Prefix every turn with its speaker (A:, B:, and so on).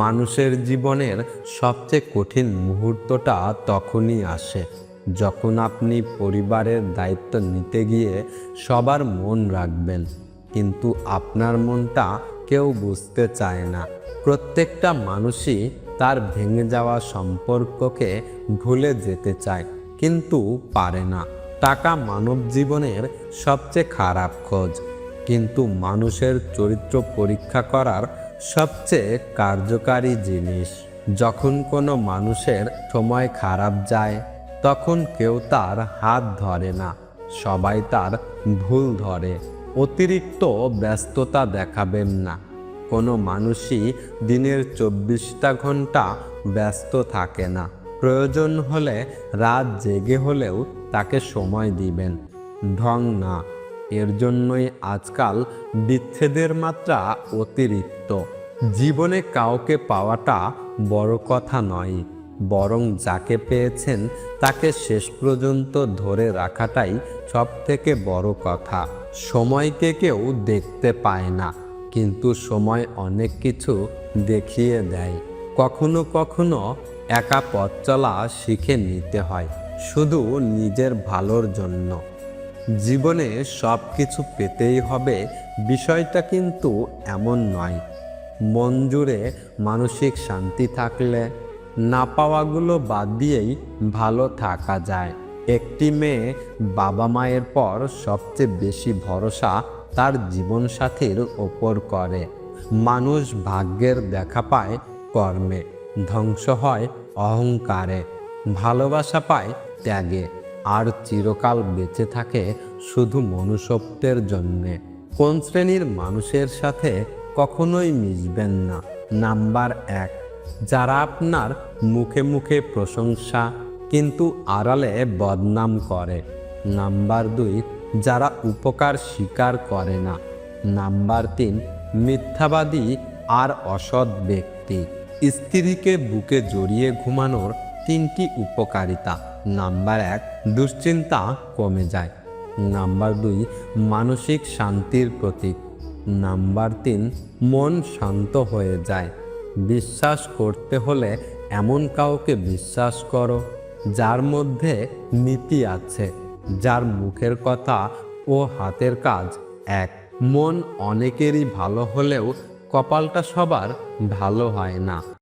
A: মানুষের জীবনের সবচেয়ে কঠিন মুহূর্তটা তখনই আসে, যখন আপনি পরিবারের দায়িত্ব নিতে গিয়ে সবার মন রাখবেন। কিন্তু আপনার মনটা কেউ বুঝতে চায় না। প্রত্যেকটা মানুষই তার ভেঙে যাওয়া সম্পর্ককে ভুলে যেতে চায়, কিন্তু পারে না। টাকা মানব জীবনের সবচেয়ে খারাপ খোঁজ। কিন্তু মানুষের চরিত্র পরীক্ষা করার সবচেয়ে কার্যকারী জিনিস। যখন কোনো মানুষের সময় খারাপ যায়, তখন কেউ তার হাত ধরে না। সবাই তার ভুল ধরে। অতিরিক্ত ব্যস্ততা দেখাবেন না। কোনো মানুষই দিনের চব্বিশটা ঘণ্টা ব্যস্ত থাকে না। প্রয়োজন হলে রাত জেগে হলেও তাকে সময় দিবেন। ঢং না। এর জন্যই আজকাল বিচ্ছেদের মাত্রা অতিরিক্ত। জীবনে কাউকে পাওয়াটা বড় কথা নয়, বরং যাকে পেয়েছেন তাকে শেষ পর্যন্ত ধরে রাখাটাই সব থেকে বড় কথা। সময়কে কেউ দেখতে পায় না, কিন্তু সময় অনেক কিছু দেখিয়ে দেয়। কখনো কখনো একা পথ চলা শিখে নিতে হয়, শুধু নিজের ভালোর জন্য। জীবনে সব কিছু পেতেই হবে, বিষয়টা কিন্তু এমন নয়। মন জুড়ে মানসিক শান্তি থাকলে না পাওয়াগুলো বাদ দিয়েই ভালো থাকা যায়। একটি মেয়ে বাবা মায়ের পর সবচেয়ে বেশি ভরসা তার জীবনসাথীর ওপর করে। মানুষ ভাগ্যের দেখা পায় কর্মে, ধ্বংস হয় অহংকারে, ভালোবাসা পায় ত্যাগে। আর চিরকাল বেঁচে থাকে শুধু মনুষ্যত্বের জন্যে। কোন শ্রেণির মানুষের সাথে কখনোই মিশবেন না। নাম্বার এক, যারা আপনার মুখে মুখে প্রশংসা কিন্তু আড়ালে বদনাম করে। নাম্বার দুই, যারা উপকার স্বীকার করে না। নাম্বার তিন, মিথ্যাবাদী আর অসৎ ব্যক্তি। স্ত্রীকে বুকে জড়িয়ে ঘুমানোর তিনটি উপকারিতা। নাম্বার এক, দুশ্চিন্তা কমে যায়। নাম্বার দুই, মানসিক শান্তির প্রতীক। নাম্বার তিন, মন শান্ত হয়ে যায়। বিশ্বাস করতে হলে এমন কাউকে বিশ্বাস করো, যার মধ্যে নীতি আছে, যার মুখের কথা ও হাতের কাজ এক। মন অনেকেরই ভালো হলেও কপালটা সবার ভালো হয় না।